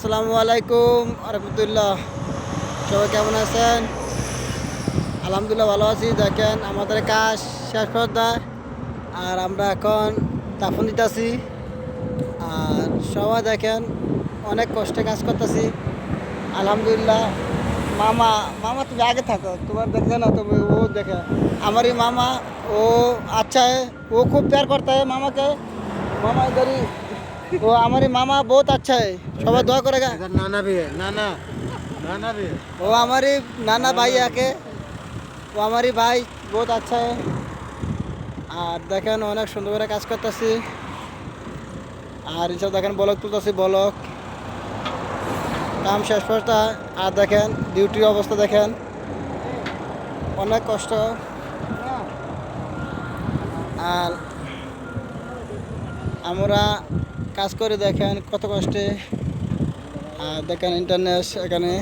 আসসালামু আলাইকুম আরহামদুলিল্লাহ সবাই কেমন আছেন? আলহামদুলিল্লাহ ভালো আছি, দেখেন আমাদের কাজ শেষ পর্দা। আর আমরা এখন তাফন দিতেছি। আর সবাই দেখেন, অনেক কষ্টে কাজ করতেছি। আলহামদুলিল্লাহ, মামা মামা তুমি আগে থাকো, তোমার দেখে না, তুমি ও দেখে। আমারই মামা, ও আচ্ছা ও খুব প্যার করতে মামাকে। মামা ধরি वो हमारी मामा बहुत अच्छा है সবাই দোয়া করেগা इधर नाना भी है नाना नाना भी है ও আমারই নানা ভাই আকে ও আমারই ভাই বহুত আচ্ছা है আর দেখেন অনেক সুন্দর করে কাজ করতেছি আর এসব দেখেন বলক তুলতেছি বলক কাম শেষ পর্যন্ত আর দেখেন ডিউটির অবস্থা দেখেন অনেক কষ্ট আর আমরা কাজ করে দেখেন কত কষ্টে। আর দেখেন ইন্টারনেট এখানে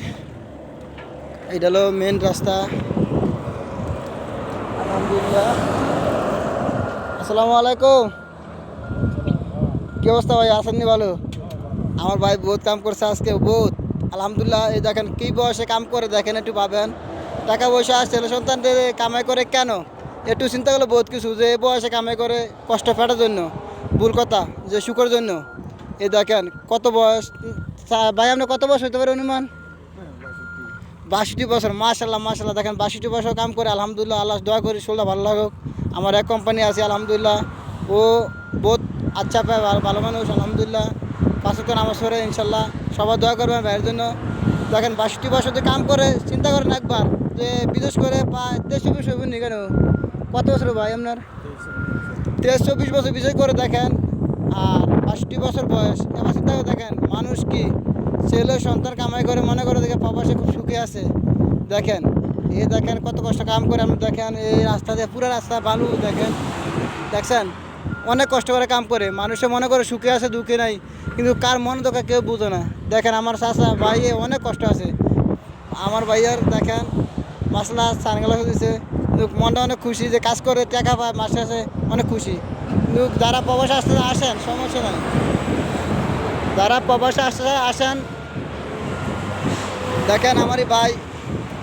এটা হলো মেন রাস্তা। আলহামদুলিল্লাহ। আসসালামু আলাইকুম। কি অবস্থা ভাই আসেননি ভালো? আমার ভাই বহুত কাম করছে আজকে, বহুত। আলহামদুলিল্লাহ, এই দেখেন কি বয়সে কাম করে দেখেন, একটু পাবেন টাকা পয়সা ছেলে সন্তানদের কামাই করে কেন? একটু চিন্তা করলে বহুত কিছু, যে বয়সে কামাই করে কষ্ট ফেটার জন্য। ভুল কথা যে সুখের জন্য। এই দেখেন, কত বয়স ভাই, আপনার কত বয়স হতে পারে অনুমান? বাষট্টি বছর মাশাল্লাহ মাশাল্লাহ দেখেন, বাষট্টি বছর কাম করে, আলহামদুলিল্লাহ আল্লাহ দোয়া করি শোলটা ভালো লাগুক। আমার এক কোম্পানি আছে, আলহামদুলিল্লাহ। ও বহুত আচ্ছা পায়, ভালো- মানুষ, আলহামদুলিল্লাহ। পাঁচক নামাজ পড়ে ইনশাল্লাহ সবাই দোয়া করবেন ভাইয়ের জন্য। দেখেন, বাষট্টি বছর যে কাম করে, চিন্তা করেন একবার, যে বিদেশ করে বিশ হইবেন নি কেন কত বছর ভাই আপনার? তেইশ চব্বিশ বছর বিজয় করে দেখেন, আর বাষট্টি বছর বয়স। এবার চিন্তা দেখেন, মানুষ কি ছেলে সন্তান কামাই করে, মনে করে দেখে প্রবাসে খুব সুখী আছে। দেখেন, এ দেখেন কত কষ্ট কাম করে আপনি দেখেন, এই রাস্তা দিয়ে, পুরো রাস্তা বালু, দেখেন। দেখছেন? অনেক কষ্ট করে কাম করে। মানুষে মনে করে সুখে আছে, দুঃখে নাই, কিন্তু কার মন তোকে কেউ বুঝে না। দেখেন, আমার চাষা ভাই অনেক কষ্ট আছে। আমার ভাইয়ার দেখেন, মাসলা সানগালা দিছে মনটা অনেক খুশি যে কাজ করে, টাকা পায়, মাসে আছে অনেক খুশি। কিন্তু যারা প্রবাসে আসতে আসেন, সমস্যা নাই। যারা প্রবাসে আসতে আসেন, দেখেন আমারই ভাই,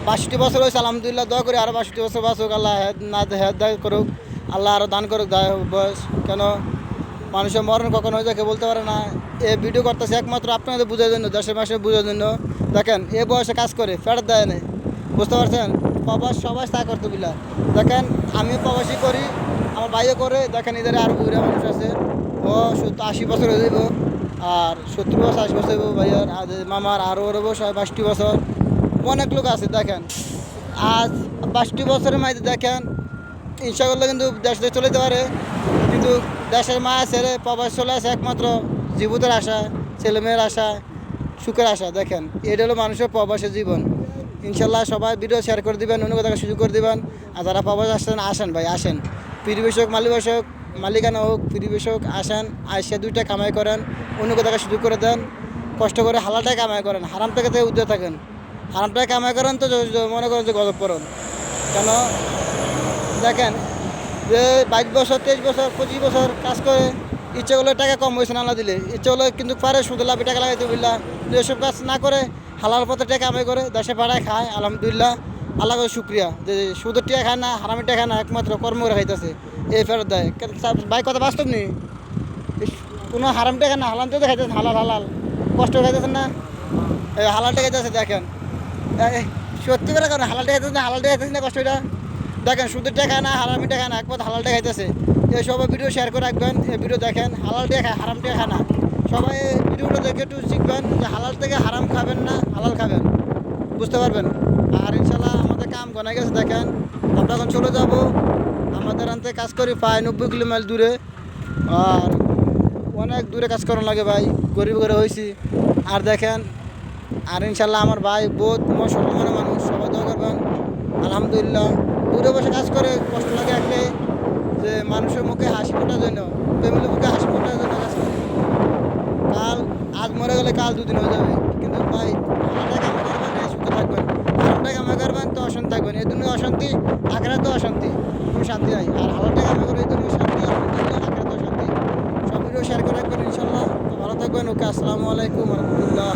বাষট্টি বছর হয়েছে, আলহামদুলিল্লাহ, দোয়া করি আরও বাষট্টি বছর বাঁচুক, আল্লাহ না, হেদ করুক, আল্লাহ আরও দান করুক বয়স, কেন মানুষের মরণ কখন হয়ে যায় বলতে পারে না। এ ভিডিও করতেছে একমাত্র আপনাদের বোঝার জন্য, দেশের মাসে বোঝার জন্য। দেখেন, এ বয়সে কাজ করে, ফেরত দেয় নেই। বুঝতে পারছেন? প্রবাস, সবাই তা করতে বিলা দেখেন আমি প্রবাসী করি, আমার ভাইও করে, দেখেন এদের আর বুড়া মানুষ আছে। ও সত্তর, আশি বছর হয়ে যাব আর সত্তর বছর, আশি বছর হইব ভাইয়ার আর মামার আরও রইব সবাই বাষট্টি বছর। অনেক লোক আছে, দেখেন। আজ বাষট্টি বছরের মাঝে দেখেন ইচ্ছা করলে কিন্তু দেশ থেকে চলে যেতে পারে। কিন্তু দেশের মায়া ছেড়ে প্রবাস চলে আসে একমাত্র জীবিতের আশা ছেলেমেয়ের আশা সুখের আশা দেখেন। এটা হলো মানুষের প্রবাসের জীবন। ইনশাল্লাহ সবাই ভিডিও শেয়ার করে দিবেন, অন্য কোথাও সুযোগ করে দিবেন। আর যারা প্রবাস আসেন আসেন ভাই, আসেন। পরিবেশক মালিবাসক মালিকানা হোক, পরিবেশক, আসেন আসে দুইটা কামাই করেন, অন্য কোথাও সুযোগ করে দেন। কষ্ট করে হালাটাই কামাই করেন, হারাম থেকে থেকে উদ্যোগ থাকেন। হারামটাই কামাই করেন তো মনে করেন যে গজব করেন। কেন? দেখেন, যে বাইশ বছর, তেইশ বছর, পঁচিশ বছর কাজ করে, ইচ্ছে করলে টাকা কম হয়েছে না দিলে, ইচ্ছে করলে কিন্তু পারে সুদে লাভে টাকা লাগাইতে কিন্তু এসব কাজ না করে হালাল পথে টাকা কামাই করে, দেশে পাড়ায় খায়, আলহামদুলিল্লাহ। আল্লাহ করে শুক্রিয়া যে সুদের টাকা খায় না, হারামের টাকা খায় না, একমাত্র কর্ম করে খাইতেছে। এই ফেরত দেয়। ভাই, কথা বাস্তব নেই কোনো হারাম টাকা না হালাম টাকা খাইতেছেন হালাল হালাল। কষ্ট খাইতেছেন না? এই হালাল খাইতেছে, দেখেন। সত্যি করে কারণ হালাল খাইতেছে না হালাল খাইতেছে না কষ্ট এটা দেখেন, সুদের খায় না হারামি খায় না, একমাত্র হালাল খাইতেছে। এই সবাই ভিডিও শেয়ার করে রাখবেন, এই ভিডিও দেখেন, হালাল টাকা খায়, হারাম টাকা খায় না। সবাই দেখে একটু শিখবেন যে হালাল থেকে হারাম খাবেন না, হালাল খাবেন। বুঝতে পারবেন? আর ইনশাল্লাহ আমাদের কাম গনে গেছে, দেখেন। আমরা এখন চলে যাব। আমাদের আনতে কাজ করি প্রায় নব্বই কিলোমিটার দূরে। আর অনেক দূরে কাজ করানো লাগে ভাই, গরিব করে হয়েছি। আর দেখেন, আর ইনশাল্লাহ আমার ভাই বহুত মুসলমানের মানুষ, সবাই দোয়া করবেন। আলহামদুলিল্লাহ। দূরে বসে কাজ করে, কষ্ট লাগে একটা যে মানুষের মুখে হাসি ফোটার জন্য, ফ্যামিলির মুখে হাসি ফোটার জন্য কাজ গেলে কাল দুদিন হয়ে যাবে। কিন্তু ভাই হালালটা কামে করবেন সুখে থাকবেন। হারামটা কামে করবেন, তো অশান্তি থাকবেন এই দুনিয়া অশান্তি আখড়া তো অশান্তি। কোনো শান্তি নাই। আর হালালটা কামে করে এই দুনিয়া শান্তি আলহামদুলিল্লাহ আখড়া তো শান্তি। সব ভিডিও শেয়ার করে রাখবেন ইনশাল্লাহ ভালো থাকবেন। ওকে, আসসালামু আলাইকুম রহমতুল্লাহ।